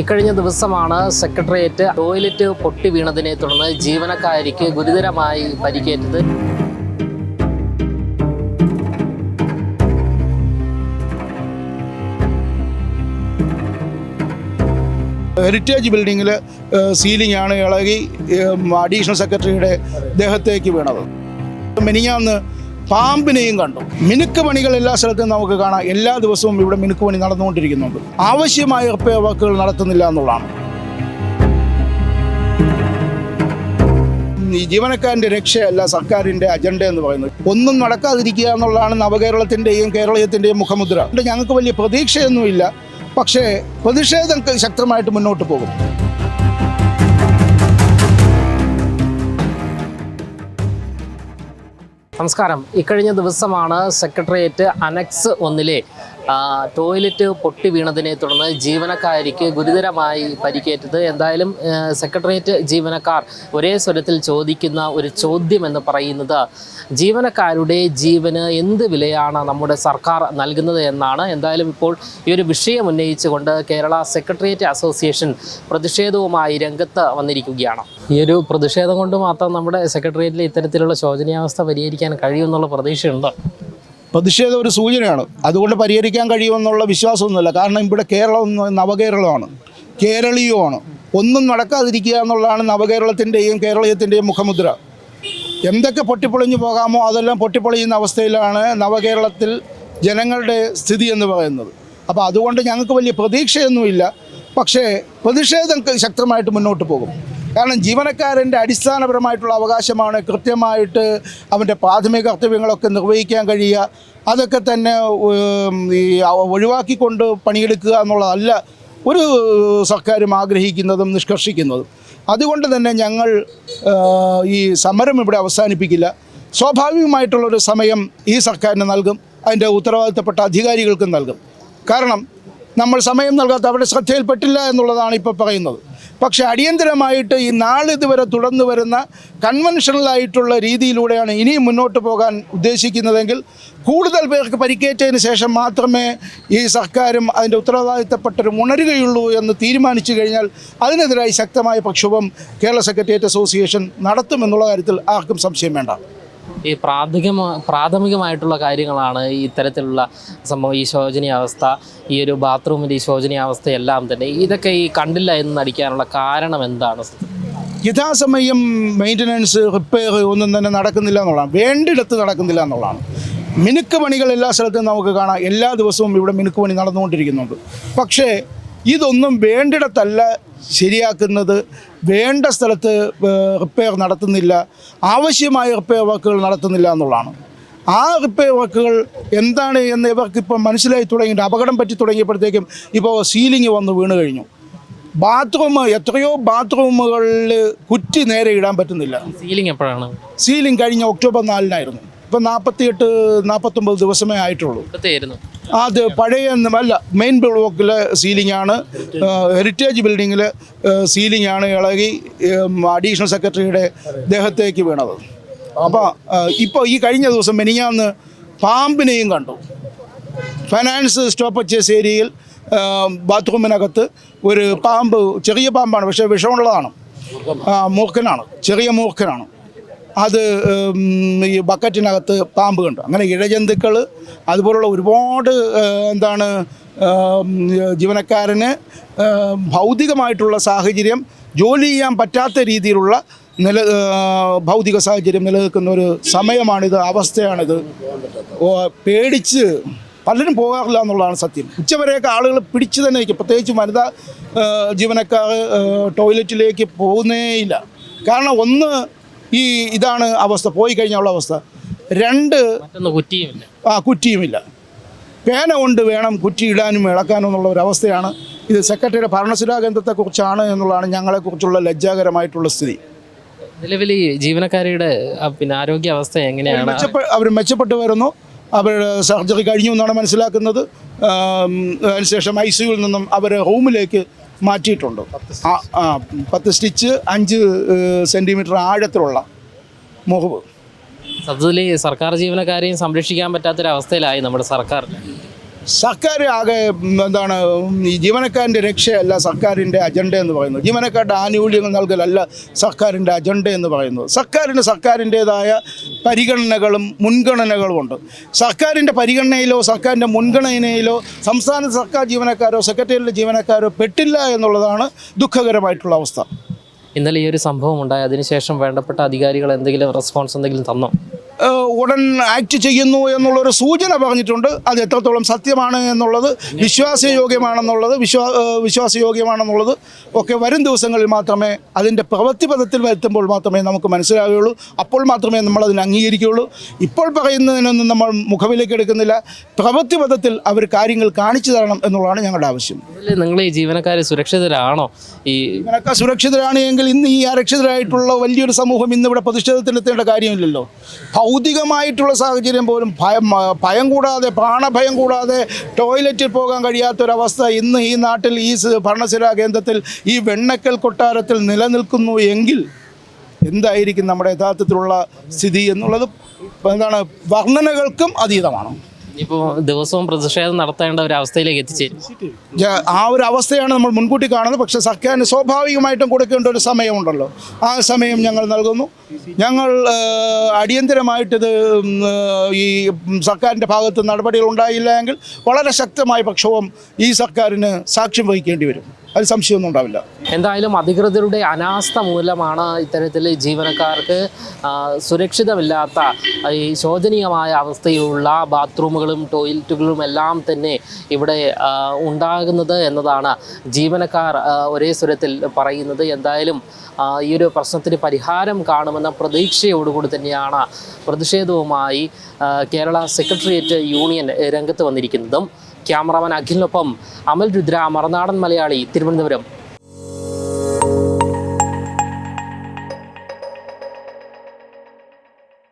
ഇക്കഴിഞ്ഞ ദിവസമാണ് secretariat toilet പൊട്ടി വീണതിനെ തുടർന്ന് ജീവനക്കാരിക്ക് ഗുരുതരമായി പരിക്കേറ്റത്. ഹെറിറ്റേജ് ബിൽഡിങ്ങിൽ സീലിംഗ് ആണ് ഇളകി അഡീഷണൽ സെക്രട്ടറിയുടെ ദേഹത്തേക്ക് വീണത്. മിനിഞ്ഞാന്ന് പാമ്പിനെയും കണ്ടു. മിനുക്ക് പണികൾ എല്ലാ സ്ഥലത്തും നമുക്ക് കാണാം. എല്ലാ ദിവസവും ഇവിടെ മിനുക്ക് പണി നടന്നുകൊണ്ടിരിക്കുന്നുണ്ട്. ആവശ്യമായ റിപ്പയർ വർക്കുകൾ നടത്തുന്നില്ല എന്നുള്ളതാണ്. ഈ ജീവനക്കാരന്റെ രക്ഷയല്ല സർക്കാരിന്റെ അജണ്ട എന്ന് പറയുന്നത്. ഒന്നും നടക്കാതിരിക്കുക എന്നുള്ളതാണ് നവകേരളത്തിന്റെയും കേരളീയത്തിന്റെയും മുഖമുദ്ര. ഞങ്ങൾക്ക് വലിയ പ്രതീക്ഷയൊന്നുമില്ല. പക്ഷേ പ്രതിഷേധം ശക്തമായിട്ട് മുന്നോട്ട് പോകും. നമസ്കാരം. ഇക്കഴിഞ്ഞ ദിവസമാണ് സെക്രട്ടേറിയറ്റ് അനക്സ് ഒന്നിലെ ടോയ്ലറ്റ് പൊട്ടി വീണതിനെ തുടർന്ന് ജീവനക്കാരിക്ക് ഗുരുതരമായി പരിക്കേറ്റത്. എന്തായാലും സെക്രട്ടേറിയറ്റ് ജീവനക്കാർ ഒരേ സ്വരത്തിൽ ചോദിക്കുന്ന ഒരു ചോദ്യം എന്ന് പറയുന്നത് ജീവനക്കാരുടെ ജീവന് എന്ത് വിലയാണ് നമ്മുടെ സർക്കാർ നൽകുന്നത് എന്നാണ്. എന്തായാലും ഇപ്പോൾ ഈ ഒരു വിഷയം ഉന്നയിച്ചുകൊണ്ട് കേരള സെക്രട്ടേറിയറ്റ് അസോസിയേഷൻ പ്രതിഷേധവുമായി രംഗത്ത് വന്നിരിക്കുകയാണ്. ഈ ഒരു പ്രതിഷേധം കൊണ്ട് മാത്രം നമ്മുടെ സെക്രട്ടേറിയറ്റിൽ ഇത്തരത്തിലുള്ള ശോചനീയാവസ്ഥ പരിഹരിക്കാൻ കഴിയുമെന്നുള്ള പ്രതീക്ഷയുണ്ടോ. പ്രതിഷേധം ഒരു സൂചനയാണ്. അതുകൊണ്ട് പരിഹരിക്കാൻ കഴിയുമെന്നുള്ള വിശ്വാസമൊന്നുമില്ല. കാരണം ഇവിടെ കേരളം നവകേരളമാണ്. കേരളീയമാണ് ഒന്നും നടക്കാതിരിക്കുക എന്നുള്ളതാണ് നവകേരളത്തിന്റെയും കേരളീയത്തിന്റെയും മുഖമുദ്ര. എന്തൊക്കെ പൊട്ടിപ്പൊളിഞ്ഞു പോകാമോ അതെല്ലാം പൊട്ടിപ്പൊളിയുന്ന അവസ്ഥയിലാണ് നവകേരളത്തിൽ ജനങ്ങളുടെ സ്ഥിതി എന്ന് പറയുന്നത്. അപ്പോൾ അതുകൊണ്ട് ഞങ്ങൾക്ക് വലിയ പ്രതീക്ഷയൊന്നുമില്ല. പക്ഷേ പ്രതിഷേധം ശക്തമായിട്ട് മുന്നോട്ട് പോകും. കാരണം ജീവനക്കാരന്റെ അടിസ്ഥാനപരമായിട്ടുള്ള അവകാശമാണ് കൃത്യമായിട്ട് അവന്റെ പ്രാഥമിക കർത്തവ്യങ്ങളൊക്കെ നിർവഹിക്കാൻ കഴിയുക. അതൊക്കെ തന്നെ ഈ ഒഴിവാക്കിക്കൊണ്ട് പണിയെടുക്കുക എന്നുള്ളതല്ല ഒരു സർക്കാരും ആഗ്രഹിക്കുന്നതും നിഷ്കർഷിക്കുന്നതും. അതുകൊണ്ട് തന്നെ ഞങ്ങൾ ഈ സമരം ഇവിടെ അവസാനിപ്പിക്കില്ല. സ്വാഭാവികമായിട്ടുള്ളൊരു സമയം ഈ സർക്കാരിന് നൽകും. അതിന്റെ ഉത്തരവാദിത്തപ്പെട്ട അധികാരികൾക്കും നൽകും. കാരണം നമ്മൾ സമയം നൽകാത്ത അവരുടെ ശ്രദ്ധയിൽപ്പെട്ടില്ല എന്നുള്ളതാണ് ഇപ്പോൾ പറയുന്നത്. പക്ഷേ അടിയന്തരമായിട്ട് ഈ നാളിതുവരെ തുടർന്നു വരുന്ന കൺവെൻഷണലായിട്ടുള്ള രീതിയിലൂടെയാണ് ഇനിയും മുന്നോട്ട് പോകാൻ ഉദ്ദേശിക്കുന്നതെങ്കിൽ കൂടുതൽ പേർക്ക് പരിക്കേറ്റതിന് ശേഷം മാത്രമേ ഈ സർക്കാരും അതിന്റെ ഉത്തരവാദിത്തപ്പെട്ടവരും ഉണരുകയുള്ളൂ എന്ന് തീരുമാനിച്ചു കഴിഞ്ഞാൽ അതിനെതിരായി ശക്തമായ പ്രക്ഷോഭം കേരള സെക്രട്ടേറിയറ്റ് അസോസിയേഷൻ നടത്തുമെന്നുള്ള കാര്യത്തിൽ ആർക്കും സംശയം വേണ്ട. ഈ പ്രാഥമിക പ്രാഥമികമായിട്ടുള്ള കാര്യങ്ങളാണ് ഇത്തരത്തിലുള്ള സംഭവം ഈ ശോചനീയാവസ്ഥ ഈ ഒരു ബാത്റൂമിന്റെ ഈ ശോചനീയാവസ്ഥ എല്ലാം തന്നെ. ഇതൊക്കെ ഈ കണ്ടില്ല എന്ന് നടിക്കാനുള്ള കാരണം എന്താണ്? യഥാസമയം മെയിന്റനൻസ് റിപ്പയർ ഒന്നും തന്നെ നടക്കുന്നില്ല എന്നുള്ളതാണ്. വേണ്ടിടത്ത് നടക്കുന്നില്ല എന്നുള്ളതാണ്. മിനുക്ക് പണികൾ എല്ലാ സ്ഥലത്തും നമുക്ക് കാണാം. എല്ലാ ദിവസവും ഇവിടെ മിനുക്ക് പണി നടന്നുകൊണ്ടിരിക്കുന്നുണ്ട്. പക്ഷേ ഇതൊന്നും വേണ്ടിടത്തല്ല ശരിയാക്കുന്നത്. വേണ്ട സ്ഥലത്ത് റിപ്പയർ നടത്തുന്നില്ല. ആവശ്യമായ റിപ്പയർ വർക്കുകൾ നടത്തുന്നില്ല എന്നുള്ളതാണ്. ആ റിപ്പയർ വർക്കുകൾ എന്താണ് എന്ന് ഇവർക്ക് ഇപ്പം മനസ്സിലായി തുടങ്ങിയിട്ട് അപകടം പറ്റി തുടങ്ങിയപ്പോഴത്തേക്കും ഇപ്പോൾ സീലിംഗ് വന്ന് വീണ് കഴിഞ്ഞു. ബാത്റൂം എത്രയോ ബാത്റൂമുകളിൽ കുറ്റി നേരെ ഇടാൻ പറ്റുന്നില്ല. സീലിംഗ് എപ്പോഴാണ്? സീലിംഗ് കഴിഞ്ഞ ഒക്ടോബർ നാലിനായിരുന്നു. ഇപ്പം നാൽപ്പത്തിയെട്ട് നാൽപ്പത്തൊമ്പത് ദിവസമേ ആയിട്ടുള്ളൂ. അത് പഴയ അല്ല മെയിൻ ബ്ലോക്കിലെ സീലിംഗ് ആണ് ഹെറിറ്റേജ് ബിൽഡിങ്ങിലെ സീലിംഗ് ആണ് ഇളകി അഡീഷണൽ സെക്രട്ടറിയുടെ ദേഹത്തേക്ക് വീണത്. അപ്പോൾ ഇപ്പോൾ ഈ കഴിഞ്ഞ ദിവസം മെനിഞ്ഞാന്ന് പാമ്പിനെയും കണ്ടു. ഫൈനാൻസ് സ്റ്റോപ്പ് പർച്ചേസ് ഏരിയയിൽ ബാത്റൂമിനകത്ത് ഒരു പാമ്പ് ചെറിയ പാമ്പാണ് പക്ഷേ വിഷമുള്ളതാണ്. മൂർഖനാണ് ചെറിയ മൂർഖനാണ്. അത് ഈ ബക്കറ്റിനകത്ത് പാമ്പ് കണ്ടു. അങ്ങനെ ഇഴജന്തുക്കൾ അതുപോലുള്ള ഒരുപാട് എന്താണ് ജീവനക്കാരന് ഭൗതികമായിട്ടുള്ള സാഹചര്യം ജോലി ചെയ്യാൻ പറ്റാത്ത രീതിയിലുള്ള നില ഭൗതിക സാഹചര്യം നിലനിൽക്കുന്ന ഒരു സമയമാണിത് അവസ്ഥയാണിത്. പേടിച്ച് പലരും പോകാറില്ല എന്നുള്ളതാണ് സത്യം. ഉച്ചവരെയൊക്കെ ആളുകൾ പിടിച്ചു തന്നെ നിൽക്കും. പ്രത്യേകിച്ച് വനിതാ ജീവനക്കാർ ടോയ്ലറ്റിലേക്ക് പോകുന്നേയില്ല കാരണം ഒന്ന് ഈ ഇതാണ് അവസ്ഥ പോയി കഴിഞ്ഞുള്ള അവസ്ഥ. രണ്ട് കുറ്റിയുമില്ല. ആ കുറ്റിയുമില്ല. പേന കൊണ്ട് വേണം കുറ്റി ഇടാനും ഇളക്കാനും എന്നുള്ള ഒരു അവസ്ഥയാണ്. ഇത് സെക്രട്ടറിയുടെ ഭരണസിരാ കേന്ദ്രത്തെക്കുറിച്ചാണ് എന്നുള്ളതാണ് ഞങ്ങളെക്കുറിച്ചുള്ള ലജ്ജാകരമായിട്ടുള്ള സ്ഥിതി. നിലവിൽ ഈ ജീവനക്കാരുടെ പിന്നെ പിന്നെ ആരോഗ്യാവസ്ഥ എങ്ങനെയാണ്? അവർ മെച്ചപ്പെട്ടു വരുന്നു. അവരുടെ സർജറി കഴിഞ്ഞു എന്നാണ് മനസ്സിലാക്കുന്നത്. അതിനുശേഷം ഐ സിയുവിൽ നിന്നും അവർ റൂമിലേക്ക് മാറ്റിയിട്ടുണ്ട്. പത്ത് സ്റ്റിച്ച് അഞ്ച് സെന്റിമീറ്റർ ആഴത്തിലുള്ള മുഖവ്. സത്യത്തിൽ സർക്കാർ ജീവനക്കാരെയും സംരക്ഷിക്കാൻ പറ്റാത്തൊരവസ്ഥയിലായി നമ്മുടെ സർക്കാർ. സർക്കാർ ആകെ എന്താണ് ഈ ജീവനക്കാരന്റെ രക്ഷയല്ല സർക്കാരിന്റെ അജണ്ട എന്ന് പറയുന്നത്. ജീവനക്കാരുടെ ആനുകൂല്യങ്ങൾ നൽകലല്ല സർക്കാരിന്റെ അജണ്ട എന്ന് പറയുന്നത്. സർക്കാരിന് സർക്കാരിന്റേതായ പരിഗണനകളും മുൻഗണനകളും ഉണ്ട്. സർക്കാരിന്റെ പരിഗണനയിലോ സർക്കാരിന്റെ മുൻഗണനയിലോ സംസ്ഥാന സർക്കാർ ജീവനക്കാരോ സെക്രട്ടേറിയറ്റ് ജീവനക്കാരോ പെട്ടില്ല എന്നുള്ളതാണ് ദുഃഖകരമായിട്ടുള്ള അവസ്ഥ. ഇന്നലെ ഈ ഒരു സംഭവം ഉണ്ടായി. അതിനുശേഷം വേണ്ടപ്പെട്ട അധികാരികൾ എന്തെങ്കിലും റെസ്പോൺസ് എന്തെങ്കിലും തന്നോ? ഉടൻ ആക്ട് ചെയ്യുന്നു എന്നുള്ളൊരു സൂചന പറഞ്ഞിട്ടുണ്ട്. അത് എത്രത്തോളം സത്യമാണ് എന്നുള്ളത് വിശ്വാസയോഗ്യമാണെന്നുള്ളത് വിശ്വാ വിശ്വാസയോഗ്യമാണെന്നുള്ളത് ഒക്കെ വരും ദിവസങ്ങളിൽ മാത്രമേ അതിന്റെ പ്രവൃത്തിപഥത്തിൽ വരുത്തുമ്പോൾ മാത്രമേ നമുക്ക് മനസ്സിലാവുകയുള്ളൂ. അപ്പോൾ മാത്രമേ നമ്മൾ അതിനെ അംഗീകരിക്കുകയുള്ളൂ. ഇപ്പോൾ പറയുന്നതിനൊന്നും നമ്മൾ മുഖവിലേക്ക് എടുക്കുന്നില്ല. പ്രവൃത്തിപഥത്തിൽ അവർ കാര്യങ്ങൾ കാണിച്ചു തരണം എന്നുള്ളതാണ് ഞങ്ങളുടെ ആവശ്യം. നിങ്ങൾ ഈ ജീവനക്കാർ സുരക്ഷിതരാണോ? ഈ ജീവനക്കാർ സുരക്ഷിതരാണ് എങ്കിൽ ഇന്ന് ഈ അരക്ഷിതരായിട്ടുള്ള വലിയൊരു സമൂഹം ഇന്നിവിടെ പ്രതിഷേധത്തിലെത്തേണ്ട കാര്യമില്ലല്ലോ. ഭൗതികമായിട്ടുള്ള സാഹചര്യം പോലും ഭയം ഭയം കൂടാതെ പ്രാണഭയം കൂടാതെ ടോയ്ലറ്റിൽ പോകാൻ കഴിയാത്തൊരവസ്ഥ ഇന്ന് ഈ നാട്ടിൽ ഈ ഭരണസിരാ കേന്ദ്രത്തിൽ ഈ വെണ്ണക്കൽ കൊട്ടാരത്തിൽ നിലനിൽക്കുന്നു എങ്കിൽ എന്തായിരിക്കും നമ്മുടെ യഥാർത്ഥത്തിലുള്ള സ്ഥിതി എന്നുള്ളത് എന്താണ് വർണനകൾക്കും അതീതമാണ്. ഇപ്പോൾ ദിവസവും പ്രതിഷേധം നടത്തേണ്ട ഒരു അവസ്ഥയിലേക്ക് എത്തിച്ചേരും. ആ ഒരു അവസ്ഥയാണ് നമ്മൾ മുൻകൂട്ടി കാണുന്നത്. പക്ഷേ സർക്കാരിന് സ്വാഭാവികമായിട്ടും കൊടുക്കേണ്ട ഒരു സമയമുണ്ടല്ലോ. ആ സമയം ഞങ്ങൾ നൽകുന്നു. ഞങ്ങൾ അടിയന്തരമായിട്ടിത് ഈ സർക്കാരിന്റെ ഭാഗത്ത് നടപടികൾ ഉണ്ടായില്ല എങ്കിൽ വളരെ ശക്തമായ പക്ഷവും ഈ സർക്കാരിന് സാക്ഷ്യം വഹിക്കേണ്ടി വരും. അതിൽ സംശയമൊന്നും ഉണ്ടാവില്ല. എന്തായാലും അധികൃതരുടെ അനാസ്ഥ മൂലമാണ് ഇത്തരത്തിൽ ജീവനക്കാർക്ക് സുരക്ഷിതമില്ലാത്ത ഈ ശോചനീയമായ അവസ്ഥയിലുള്ള ബാത്റൂമുകളും ടോയ്ലറ്റുകളും എല്ലാം തന്നെ ഇവിടെ ഉണ്ടാകുന്നത് എന്നതാണ് ജീവനക്കാർ ഒരേ സ്വരത്തിൽ പറയുന്നത്. എന്തായാലും ഈ ഒരു പ്രശ്നത്തിന് പരിഹാരം കാണുമെന്ന പ്രതീക്ഷയോടുകൂടി തന്നെയാണ് പ്രതിഷേധവുമായി കേരള സെക്രട്ടേറിയറ്റ് യൂണിയൻ രംഗത്ത് വന്നിരിക്കുന്നതും. ക്യാമറാമാൻ അഖിലിനൊപ്പം അമൽ രുദ്ര മറനാടൻ മലയാളി തിരുവനന്തപുരം.